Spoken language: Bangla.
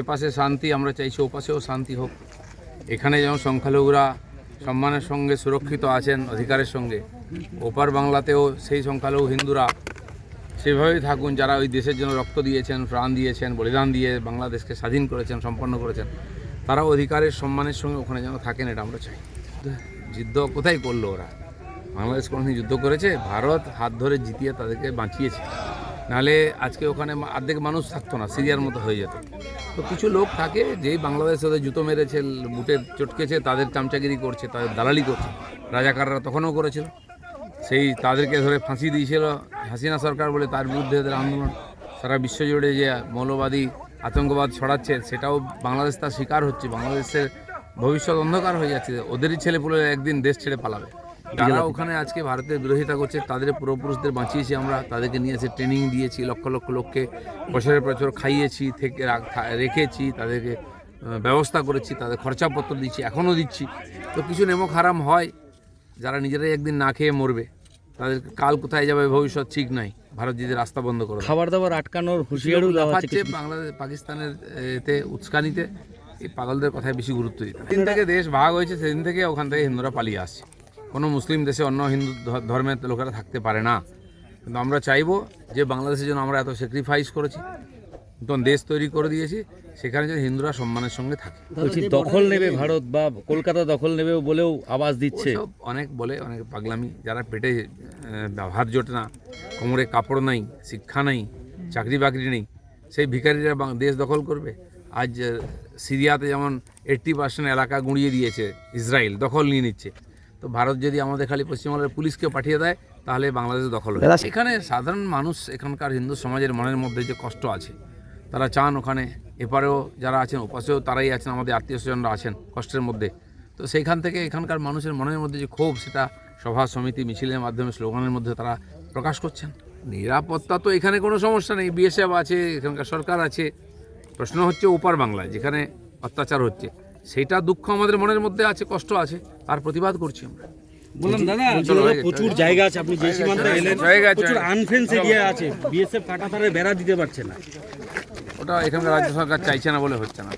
এপাশে শান্তি, আমরা চাইছি ওপাশেও শান্তি হোক। এখানে যেমন সংখ্যালঘুরা সম্মানের সঙ্গে সুরক্ষিত আছেন, অধিকারের সঙ্গে, ওপার বাংলাতেও সেই সংখ্যালঘু হিন্দুরা সেভাবেই থাকুন, যারা ওই দেশের জন্য রক্ত দিয়েছেন, প্রাণ দিয়েছেন, বলিদান দিয়ে বাংলাদেশকে স্বাধীন করেছেন, সম্পন্ন করেছেন, তারাও অধিকারের, সম্মানের সঙ্গে ওখানে যেন থাকেন, এটা আমরা চাই। যুদ্ধ কোথায় করল ওরা? বাংলাদেশ কোনোদিন যুদ্ধ করেছে? ভারত হাত ধরে জিতিয়ে তাদেরকে বাঁচিয়েছে। নাহলে আজকে ওখানে অর্ধেক মানুষ থাকতো না, সিরিয়ার মতো হয়ে যেত। তো কিছু লোক থাকে যেই বাংলাদেশে ওদের জুতো মেরেছে বুটের চটকেছে, তাদের চামচাগিরি করছে, তাদের দালালি করছে। রাজাকাররা তখনও করেছিল। সেই তাদেরকে ধরে ফাঁসি দিয়েছিল হাসিনা সরকার বলে, তার বিরুদ্ধে এদের আন্দোলন। সারা বিশ্ব জুড়ে যে মৌলবাদী আতঙ্কবাদ ছড়াচ্ছে, সেটাও বাংলাদেশ তার শিকার হচ্ছে। বাংলাদেশের ভবিষ্যৎ অন্ধকার হয়ে যাচ্ছে। ওদেরই ছেলেপুলে একদিন দেশ ছেড়ে পালাবে। যারা ওখানে আজকে ভারতের বিরোধিতা করছে তাদের পূর্বপুরুষদের বাঁচিয়েছি আমরা তাদেরকে নিয়ে এসে ট্রেনিং দিয়েছি লক্ষ লক্ষ লোককে বছরের বছর খাইয়েছি থেকে রেখেছি তাদেরকে ব্যবস্থা করেছি তাদের খরচাপত্র দিচ্ছি এখনও দিচ্ছি। তো কিছু নেমক হারাম হয় যারা নিজেরাই একদিন না খেয়ে মরবে তাদের কাল কোথায় যাবে ভবিষ্যৎ ঠিক নাই ভারত যদি রাস্তা বন্ধ করে খাবার দাবার আটকানোর হুঁশিয়ারিও দেওয়া হচ্ছে বাংলাদেশ পাকিস্তানের এতে উস্কানিতে এই পাগলদের কথায় বেশি গুরুত্ব দিতে দিন থেকে দেশ ভাগ হয়েছে সেদিন থেকে ওখান থেকে হিন্দুরা পালিয়ে আসছে। কোনো মুসলিম দেশে অন্য হিন্দু ধর্মের লোকেরা থাকতে পারে না। কিন্তু আমরা চাইব যে বাংলাদেশের জন্য আমরা এত স্যাক্রিফাইস করেছি নতুন দেশ তৈরি করে দিয়েছি সেখানে যেন হিন্দুরা সম্মানের সঙ্গে থাকে। বলছি দখল নেবে ভারত বা কলকাতা দখল নেবে বলেও আওয়াজ দিচ্ছে। অনেক বলে অনেক পাগলামি যারা পেটে ভাত জোটে না কোমরে কাপড় নাই শিক্ষা নাই চাকরি বাকরি নেই সেই ভিখারিরা বাং- দেশ দখল করবে। আজ সিরিয়াতে যেমন এইট্টি পার্সেন্ট এলাকা গুঁড়িয়ে দিয়েছে ইসরায়েল দখল নিয়ে নিচ্ছে। তো ভারত যদি আমাদের খালি পশ্চিমবঙ্গের পুলিশকে পাঠিয়ে দেয় তাহলে বাংলাদেশ দখল হবে এখানে সাধারণ মানুষ এখানকার হিন্দু সমাজের মনের মধ্যে যে কষ্ট আছে তারা চান ওখানে এপারেও যারা আছেন ওপাশেও তারাই আছেন আমাদের আত্মীয় স্বজনরা আছেন কষ্টের মধ্যে। তো সেইখান থেকে এখানকার মানুষের মনের মধ্যে যে ক্ষোভ সেটা সভা সমিতি মিছিলের মাধ্যমে স্লোগানের মধ্যে তারা প্রকাশ করছেন। নিরাপত্তা তো এখানে কোনো সমস্যা নেই। বিএসএফ আছে এখানকার সরকার আছে। প্রশ্ন হচ্ছে ওপার বাংলায় যেখানে অত্যাচার হচ্ছে। সেটা দুঃখ আমাদের মনের মধ্যে আছে কষ্ট আছে তার প্রতিবাদ করছি আমরা। বললাম দাদা প্রচুর জায়গা আছে আপনি যে সীমান্তে এলেন প্রচুর আনফেন্স এরিয়া আছে বিএসএফ কাটাতারে বেড়া দিতে পারছে না। ওটা এখানকার রাজ্য সরকার চাইছে না বলে হচ্ছে না।